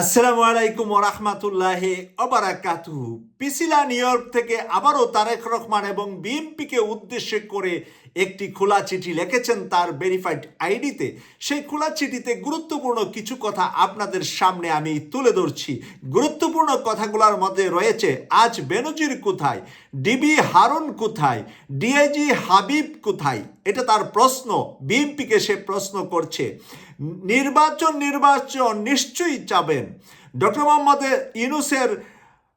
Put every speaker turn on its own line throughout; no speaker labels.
আসসালামু আলাইকুম ওরহমাতুল্লাহ অবরাকাতুহু পিসিলা new York থেকে আবারও তারেক রহমান এবং বিএনপিকে উদ্দেশ্য করে একটি খোলা চিঠি লিখেছেন তার ভেরিফাইড আইডিতে সেই খোলা চিঠিতে গুরুত্বপূর্ণ কিছু কথা আপনাদের সামনে আমি তুলে ধরছি। গুরুত্বপূর্ণ কথাগুলোর মধ্যে রয়েছে, আজ বেনজির কোথায়? ডিবি হারুন কোথায়? ডিআইজি হাবিব কোথায়? এটা তার প্রশ্ন বিএনপিকে সে প্রশ্ন করছে। নির্বাচন নির্বাচন নিশ্চয়ই চাবেন ডক্টর মোহাম্মদ ইউনুসের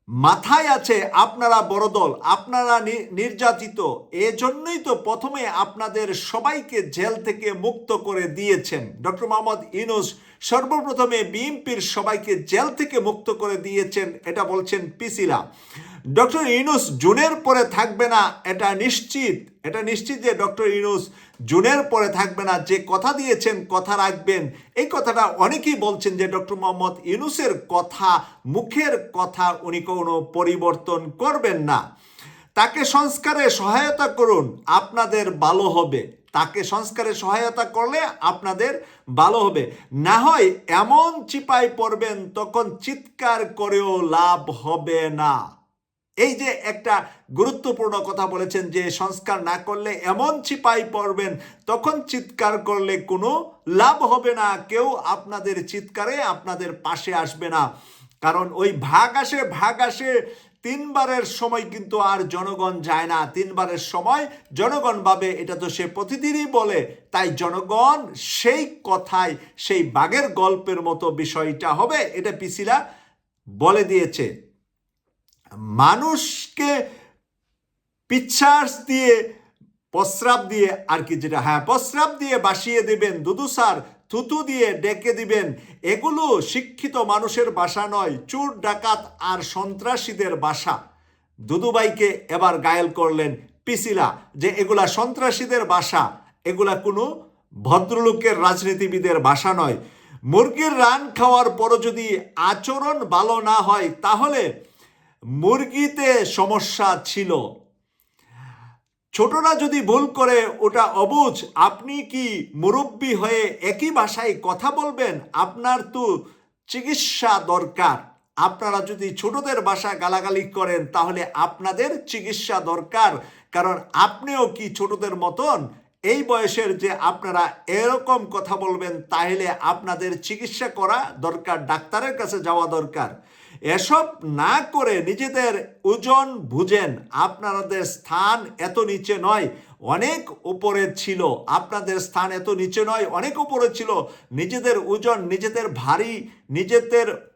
মাথায় আছে আপনারা বড় দল, আপনারা নির্যাতিত। এজন্যই তো প্রথমে আপনাদের সবাইকে জেল থেকে মুক্ত করে দিয়েছেন। ডক্টর মোহাম্মদ ইউনুস সর্বপ্রথমে বিএনপির সবাইকে জেল থেকে মুক্ত করে দিয়েছেন, এটা বলছেন পিসিলা ডক্টর ইউনুস জুনের পরে থাকবে না, এটা নিশ্চিত। এটা নিশ্চিত যে ডক্টর ইউনুস জুনের পরে থাকবে না, যে কথা দিয়েছেন, কথা রাখবেন। এই কথাটা অনেকেই বলছেন যে ডক্টর মোহাম্মদ ইউনুসের কথা, মুখের কথা উনি কোনো পরিবর্তন করবেন না। তাকে সংস্কারে সহায়তা করুন, আপনাদের ভালো হবে। তাকে সংস্কারে সহায়তা করলে আপনাদের ভালো হবে। না হয় এমন চিপায় পড়বেন, তখন চিৎকার করেও লাভ হবে না। এই যে একটা গুরুত্বপূর্ণ কথা বলেছেন যে সংস্কার না করলে এমন চিপাই পড়বেন, তখন চিৎকার করলে কোনো লাভ হবে না। কেউ আপনাদের চিৎকারে আপনাদের পাশে আসবে না। কারণ ওই ভাগ আসে ভাগ আসে, তিনবারের সময় কিন্তু আর জনগণ যায় না। তিনবারের সময় জনগণ ভাবে, এটা তো সে প্রতিদিনই বলে। তাই জনগণ সেই কথায় সেই বাঘের গল্পের মতো বিষয়টা হবে, এটা পিসিলা বলে দিয়েছে। মানুষকে পিচ্ছাস দিয়ে, প্রস্রাব দিয়ে, আর কি যেটা হ্যাঁ প্রস্রাব দিয়ে বাসিয়ে দেবেন দুদু সার থুতু দিয়ে ডেকে দিবেন, এগুলো শিক্ষিত মানুষের বাসা নয়, চোর, ডাকাত আর সন্ত্রাসীদের বাসা। দুদুবাইকে এবার গায়েল করলেন পিসিলা, যে এগুলা সন্ত্রাসীদের বাসা, এগুলা কোনো ভদ্রলোকের রাজনীতিবিদের বাসা নয়। মুরগির রান খাওয়ার পরও যদি আচরণ ভালো না হয়, তাহলে মুরগিতে সমস্যা ছিল। ছোটরা যদি ভুল করে, ওটা অবুঝ। আপনি কি মুরব্বী হয়ে একই ভাষায় কথা বলবেন? আপনার তো চিকিৎসা দরকার। আপনারা যদি ছোটদের বাসা গালাগালি করেন, তাহলে আপনাদের চিকিৎসা দরকার। কারণ আপনিও কি ছোটদের মতন? এই বয়সের যে আপনারা এরকম কথা বলবেন, তাহলে আপনাদের চিকিৎসা করা দরকার, ডাক্তারের কাছে যাওয়া দরকার। এসব না করে নিজেদের ওজন বুঝেন। আপনাদের স্থান এত নিচে নয়, অনেক উপরে ছিল। আপনাদের স্থান এত নিচে নয়, অনেক উপরে ছিল। নিজেদের ওজন, নিজেদের ভারী, নিজেদের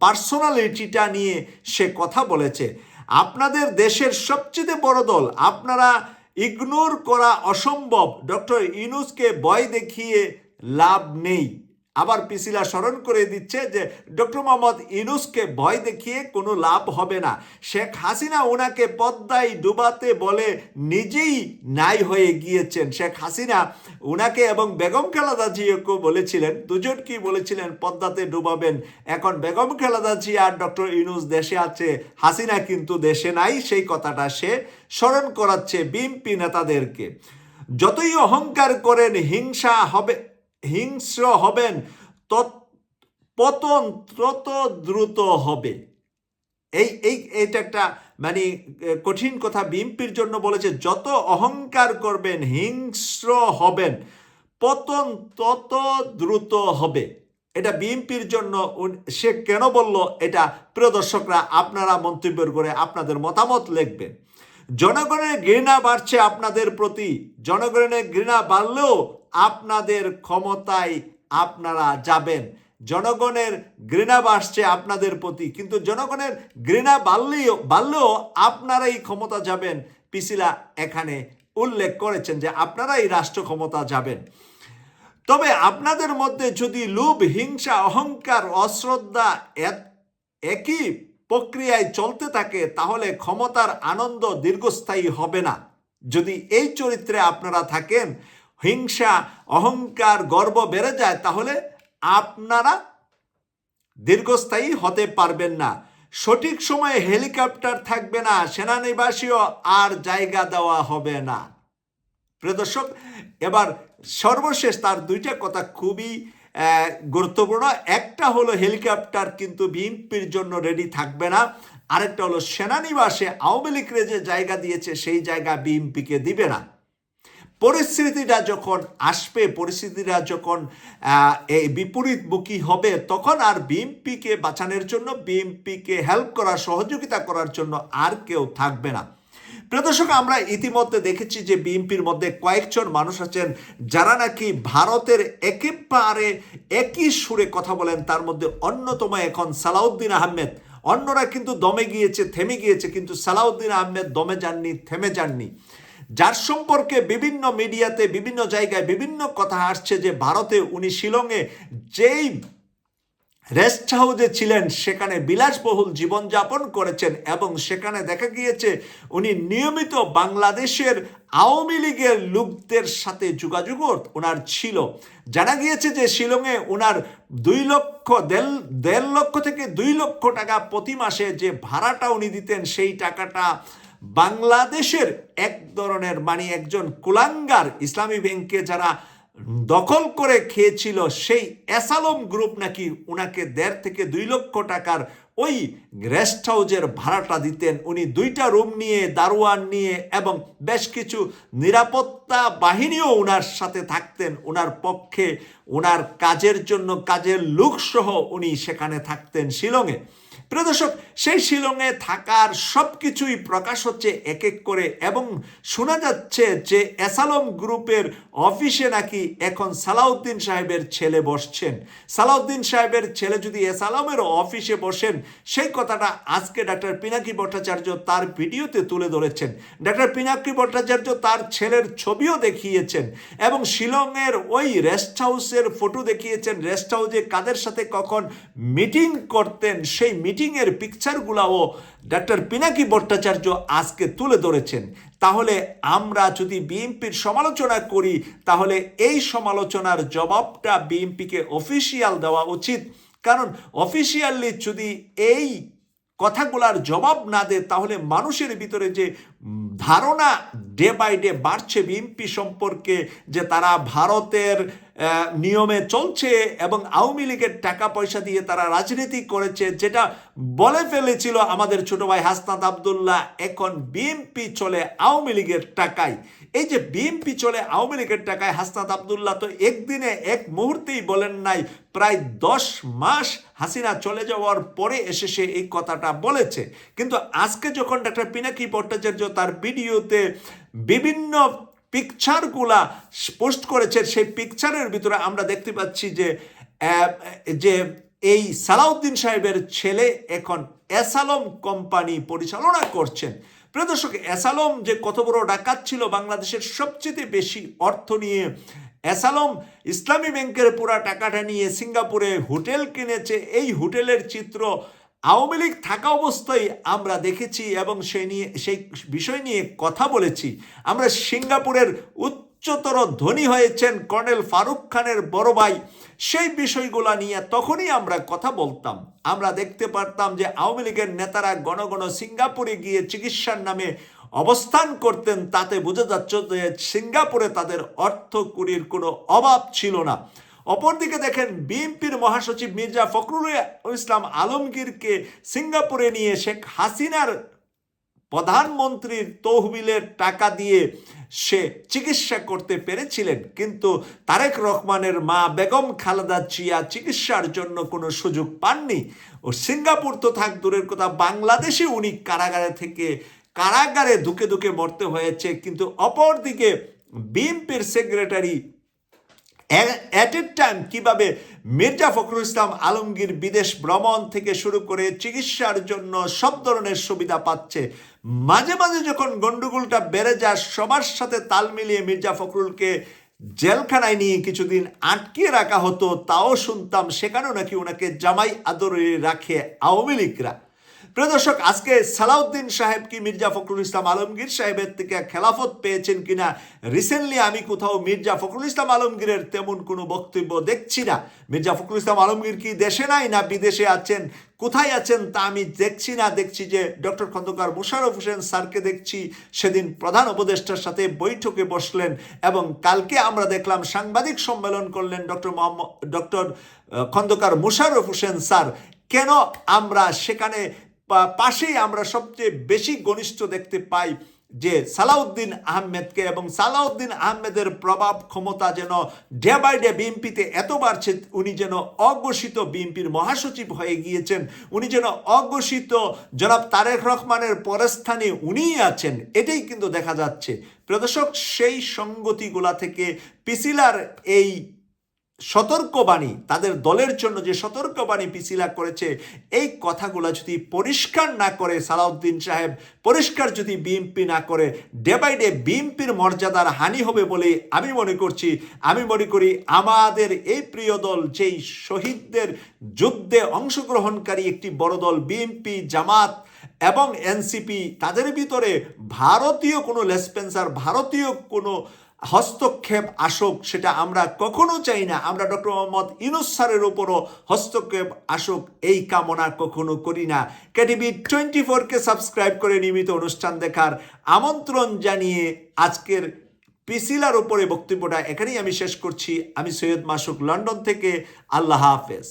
পার্সোনালিটিটা নিয়ে সে কথা বলেছে। আপনাদের দেশের সবচেয়ে বড় দল, আপনারা ইগনোর করা অসম্ভব। ডক্টর ইনুসকে বয় দেখিয়ে লাভ নেই। আবার পিসিলা স্মরণ করে দিচ্ছে যে ডক্টর মোহাম্মদ ইনুসকে ভয় দেখিয়ে কোনো লাভ হবে না। শেখ হাসিনা ওনাকে পদ্মায় ডুবাতে বলে নিজেই নাই হয়ে গিয়েছেন। শেখ হাসিনা ওনাকে এবং বেগম খেলাদা জিয়াকে বলেছিলেন, দুজন কি বলেছিলেন, পদ্মাতে ডুবাবেন। এখন বেগম খেলাদা জিয়া আর ডক্টর ইনুস দেশে আছে, হাসিনা কিন্তু দেশে নাই, সেই কথাটা সে স্মরণ করাচ্ছে বিএনপি নেতাদেরকে। যতই অহংকার করেন, হিংসা হবে হিংস্র হবেন তত পতন তত দ্রুত হবে। এই এই, এটা একটা মানে কঠিন কথা। বিএনপির জন্য বলেছে, যত অহংকার করবেন, হিংস্র হবেন, পতন তত দ্রুত হবে। এটা বিএমপির জন্য সে কেন বলল? এটা প্রিয় দর্শকরা, আপনারা মন্তব্য করে আপনাদের মতামত লিখবেন। জনগণের ঘৃণা বাড়ছে আপনাদের প্রতি। জনগণের ঘৃণা বাড়লেও আপনাদের ক্ষমতায় আপনারা যাবেন। জনগণের ঘৃণা বাড়ছে আপনাদের প্রতি, কিন্তু জনগণের ঘৃণা বাড়লেও বাড়লেও আপনারাই ক্ষমতা যাবেন। পিসিলা এখানে উল্লেখ করেছেন যে আপনারাই রাষ্ট্র ক্ষমতা যাবেন। তবে আপনাদের মধ্যে যদি লোভ, হিংসা, অহংকার, অশ্রদ্ধা একই প্রক্রিয়ায় চলতে থাকে, তাহলে ক্ষমতার আনন্দ দীর্ঘস্থায়ী হবে না। যদি এই চরিত্রে আপনারা থাকেন হিংসা, অহংকার, গর্ব বেড়ে যায়, তাহলে আপনারা দীর্ঘস্থায়ী হতে পারবেন না। সঠিক সময়ে হেলিকপ্টার থাকবে না, সেনানিবাসীও আর জায়গা দেওয়া হবে না। প্রদর্শক এবার সর্বশেষ তার দুইটা কথা খুবই গুরুত্বপূর্ণ। একটা হলো হেলিকপ্টার কিন্তু বিএনপির জন্য রেডি থাকবে না। আরেকটা হলো সেনানিবাসে আওয়ামী লীগরে যে জায়গা দিয়েছে, সেই জায়গা বিএনপিকে দিবে না। পরিস্থিতিটা যখন আসবে, পরিস্থিতিটা যখন এই বিপরীতমুখী হবে, তখন আর বিএনপিকে বাঁচানোর জন্য বিএনপিকে হেল্প করার, সহযোগিতা করার জন্য আর কেউ থাকবে না। প্রিয় দর্শক, আমরা ইতিমধ্যে দেখেছি যে বিএনপির মধ্যে কয়েকজন মানুষ আছেন যারা নাকি ভারতের একেবারে একই সুরে কথা বলেন। তার মধ্যে অন্যতম এখন সালাউদ্দিন আহমেদ। অন্যরা কিন্তু দমে গিয়েছে, থেমে গিয়েছে, কিন্তু সালাউদ্দিন আহমেদ দমে যাননি, থেমে যাননি। যার সম্পর্কে বিভিন্ন মিডিয়াতে বিভিন্ন জায়গায় বিভিন্ন কথা আসছে যে ভারতে উনি শিলংয়ে যেই রেস্ট হাউসে ছিলেন, সেখানে বিলাসবহুল জীবনযাপন করেছেন এবং সেখানে দেখা গিয়েছে উনি নিয়মিত বাংলাদেশের আওয়ামী লীগের লোকদের সাথে যোগাযোগ ওনার ছিল। জানা গিয়েছে যে শিলংয়ে ওনার দুই লক্ষ দেড় লক্ষ থেকে দুই লক্ষ টাকা প্রতি মাসে যে ভাড়াটা উনি দিতেন, সেই টাকাটা বাংলাদেশের এক ধরনের মানে একজন কুলাঙ্গার ইসলামী ব্যাংকে যারা দখল করে খেয়েছিল, সেই অ্যাসালম গ্রুপ নাকি ওনাকে দেড় থেকে দুই লক্ষ টাকার ওই রেস্ট হাউজের ভাড়াটা দিতেন। উনি দুইটা রুম নিয়ে, দারোয়ান নিয়ে এবং বেশ কিছু নিরাপত্তা বাহিনীও ওনার সাথে থাকতেন। ওনার পক্ষে ওনার কাজের জন্য কাজের লোকসহ উনি সেখানে থাকতেন শিলংয়ে। প্রিয় দর্শক, সেই শিলংয়ে থাকার সব কিছুই প্রকাশ হচ্ছে এক এক করে এবং শোনা যাচ্ছে যে অ্যাসালম গ্রুপের অফিসে নাকি এখন সালাউদ্দিন সাহেবের ছেলে বসছেন। সালাউদ্দিন সাহেবের ছেলে যদি অ্যাসালমের অফিসে বসেন, সেই কথাটা আজকে ডাক্তার পিনাকি ভট্টাচার্য তার ভিডিওতে তুলে ধরেছেন। ডাক্তার পিনাকি ভট্টাচার্য তার ছেলের ছবিও দেখিয়েছেন এবং শিলংয়ের ওই রেস্ট হাউসের ফটো দেখিয়েছেন। রেস্ট হাউসে কাদের সাথে কখন মিটিং করতেন, সেই মিটিংয়ের পিকচারগুলাও ডক্টর পিনাকি ভট্টাচার্য আজকে তুলে ধরেছেন। তাহলে আমরা যদি বিএনপির সমালোচনা করি, তাহলে এই সমালোচনার জবাবটা বিএনপিকে অফিসিয়াল দেওয়া উচিত। কারণ অফিসিয়ালি যদি এই কথাগুলার জবাব না দেয়, তাহলে মানুষের ভিতরে যে ধারণা ডে বাই ডে বাড়ছে বিএনপি সম্পর্কে, যে তারা ভারতের নিয়মে চলছে এবং আওয়ামী লীগের টাকা পয়সা দিয়ে তারা রাজনীতি করেছে, যেটা বলে ফেলেছিল আমাদের ছোট ভাই হাসনাত আবদুল্লাহ, এখন বিএনপি চলে আওয়ামী লীগের টাকায়। এই যে বিএনপি চলে আওয়ামী লীগের টাকায় হাসনাত আবদুল্লাহ তো একদিনে এক মুহূর্তেই বলেন নাই, প্রায় দশ মাস হাসিনা চলে যাওয়ার পরে এসে সে এই কথাটা বলেছে। কিন্তু আজকে যখন ডাক্তার পিনাকি ভট্টাচার্য তার ভিডিওতে বিভিন্ন পিকচারগুলা পোস্ট করেছে, সেই পিকচারের ভিতরে আমরা দেখতে পাচ্ছি যে যে এই সালাউদ্দিন সাহেবের ছেলে এখন অ্যাসালম কোম্পানি পরিচালনা করছেন। প্রিয় দর্শক অ্যাসালম যে কত বড় ডাকাত ছিল বাংলাদেশের সবচেয়ে বেশি অর্থ নিয়ে অ্যাসালম ইসলামী ব্যাংকের পুরা টাকাটা নিয়ে সিঙ্গাপুরে হোটেল কিনেছে। এই হোটেলের চিত্র আওয়ামী লীগ থাকা অবস্থায় আমরা দেখেছি এবং সে নিয়ে, সেই বিষয় নিয়ে কথা বলেছি। আমরা সিঙ্গাপুরের উচ্চতর ধনী হয়েছেন কর্নেল ফারুক খানের বড় ভাই। সেই বিষয়গুলো নিয়ে তখনই আমরা কথা বলতাম। আমরা দেখতে পারতাম যে আওয়ামী লীগের নেতারা গণ গণ সিঙ্গাপুরে গিয়ে চিকিৎসার নামে অবস্থান করতেন। তাতে বোঝা যাচ্ছে যে সিঙ্গাপুরে তাদের অর্থ কুড়ির কোনো অভাব ছিল না। অপরদিকে দেখেন বিএনপির মহাসচিব মির্জা ফখরুল ইসলাম আলমগীরকে সিঙ্গাপুরে নিয়ে শেখ হাসিনার প্রধানমন্ত্রীর তহবিলের টাকা দিয়ে সে চিকিৎসা করতে পেরেছিলেন, কিন্তু তারেক রহমানের মা বেগম খালেদা চিয়া চিকিৎসার জন্য কোনো সুযোগ পাননি। ও সিঙ্গাপুর তো থাক, দূরের কথা, বাংলাদেশে উনি কারাগারে থেকে, কারাগারে ধুকে ধুকে মরতে হয়েছে, কিন্তু অপরদিকে বিএনপির সেক্রেটারি অ্যাট এ টাইম কীভাবে মির্জা ফখরুল ইসলাম আলমগীর বিদেশ ভ্রমণ থেকে শুরু করে চিকিৎসার জন্য সব ধরনের সুবিধা পাচ্ছে, মাঝে মাঝে যখন গন্ডগোলটা বেড়ে যায়, সবার সাথে তাল মিলিয়ে মির্জা ফখরুলকে জেলখানায় নিয়ে কিছুদিন আটকে রাখা হতো, তাও শুনতাম সেখানেও নাকি ওনাকে জামাই আদরে রাখে আওয়ামী লীগরা। প্রিয় দর্শক, আজকে সালাউদ্দিন সাহেব কি মির্জা ফখরুল ইসলাম আলমগীর সাহেবের থেকে খেলাফত পেয়েছেন কিনা? রিসেন্টলি আমি কোথাও মির্জা ফখরুল ইসলাম আলমগীরের তেমন কোনো বক্তব্য দেখছি না। মির্জা ফখরুল ইসলাম আলমগীর কি দেশে নাই না বিদেশে আছেন? কোথায় আছেন তা আমি দেখছি না। দেখছি যে ডক্টর খন্দকার মুশারফ হোসেন স্যারকে দেখছি। সেদিন প্রধান উপদেষ্টার সাথে বৈঠকে বসলেন এবং কালকে আমরা দেখলাম সাংবাদিক সম্মেলন করলেন doctor Mohammad doctor Khandakar Mosharraf Hossain sir. কেন আমরা সেখানে পাশেই আমরা সবচেয়ে বেশি ঘনিষ্ঠ দেখতে পাই যে সালাউদ্দিন আহমেদকে এবং সালাউদ্দিন আহমেদের প্রভাব ক্ষমতা যেন ডে বাই ডে বিএনপিতে এত বাড়ছে, উনি যেন অঘোষিত বিএনপির মহাসচিব হয়ে গিয়েছেন, উনি যেন অঘোষিত জনাব তারেক রহমানের পরস্থানে উনিই আছেন, এটাই কিন্তু দেখা যাচ্ছে। প্রদর্শক সেই সঙ্গতিগুলা থেকে পিসিলার এই সতর্কবাণী, তাদের দলের জন্য যে সতর্কবাণী পিছিলা করেছে, এই কথাগুলো যদি পরিষ্কার না করে সালাউদ্দিন সাহেব, পরিষ্কার যদি বিএমপি না করে, ডে বাই ডে বিএমপির মর্যাদার হানি হবে বলে আমি মনে করছি। আমি মনে করি আমাদের এই প্রিয় দল যেই শহীদদের যুদ্ধে অংশগ্রহণকারী একটি বড় দল বিএমপি জামাত এবং এনসিপি, তাদের ভিতরে ভারতীয় কোনো লেসপেন্সার, ভারতীয় কোনো হস্তক্ষেপ আসুক, সেটা আমরা কখনো চাই না। আমরা ডক্টর মোহাম্মদ ইনুস স্যারের উপরও হস্তক্ষেপ আসুক, এই কামনা কখনো করি না। কেটিভি টোয়েন্টি ফোরকে সাবস্ক্রাইব করে নিয়মিত অনুষ্ঠান দেখার আমন্ত্রণ জানিয়ে আজকের পিসিলার উপরে বক্তব্যটা এখানেই আমি শেষ করছি। আমি সৈয়দ মাসুক, লন্ডন থেকে। আল্লাহ হাফেজ।